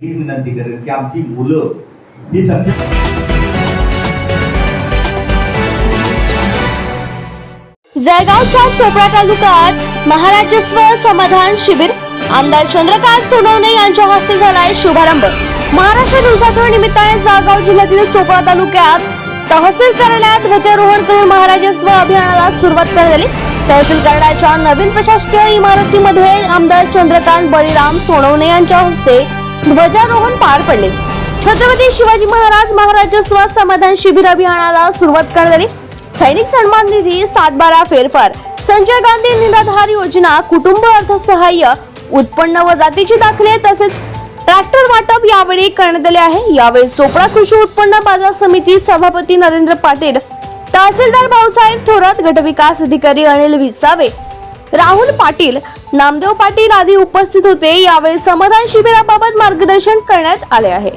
ही विनंती करेन की आमची मुलं ही सक्षम जळगावच्या चोपडा तालुक्यात महाराजस्व समाधान शिबिर. आमदार चंद्रकांत सोनवणे यांच्या हस्ते झालाय शुभारंभ. महाराष्ट्र दिवसाच्या निमित्ताने जळगाव जिल्ह्यातील चोपडा तालुक्यात तहसील कार्यालयात ध्वजारोहण करून महाराजस्व अभियानाला सुरुवात करण्यात आली. तहसील कार्यालयाच्या नवीन प्रशासकीय इमारतीमध्ये आमदार चंद्रकांत बळीराम सोनवणे यांच्या हस्ते ध्वजारोहण पार पडले. छत्रपती शिवाजी महाराज महाराजस्व समाधान शिबिर अभियानाला सुरुवात करण्यात आली सैनिक सन्मान निधी सातबारा फेरफार. संजय गांधी निराधार योजना कुटुंब अर्थसहाय्य उत्पन्न व जातीचे दाखले तसेच ट्रॅक्टर वाटप यावेळी करण्यात आले आहे. यावेळी चोपडा कृषी उत्पन्न बाजार समिती सभापती नरेंद्र पाटील तहसीलदार भाऊसाहेब थोरात गटविकास अधिकारी अनिल विसावे राहुल पाटील नामदेव पाटील आदी उपस्थित होते. यावेळी समाधान शिबिराबाबत मार्गदर्शन करण्यात आले आहे.